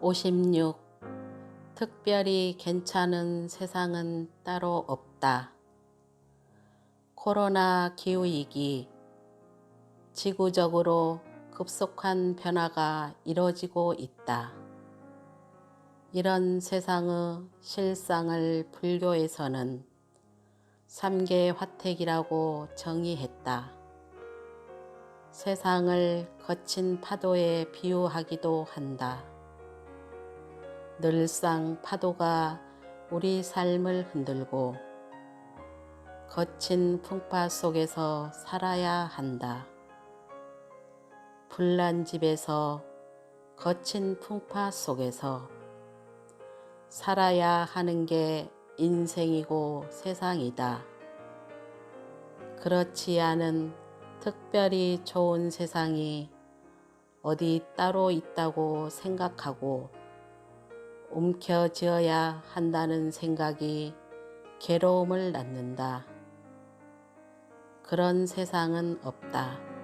56. 특별히 괜찮은 세상은 따로 없다. 코로나 기후위기, 지구적으로 급속한 변화가 이뤄지고 있다. 이런 세상의 실상을 불교에서는 삼계 화택이라고 정의했다. 세상을 거친 파도에 비유하기도 한다. 늘상 파도가 우리 삶을 흔들고 거친 풍파 속에서 살아야 한다. 불난 집에서 거친 풍파 속에서 살아야 하는 게 인생이고 세상이다. 그렇지 않은 특별히 좋은 세상이 어디 따로 있다고 생각하고 움켜쥐어야 한다는 생각이 괴로움을 낳는다. 그런 세상은 없다.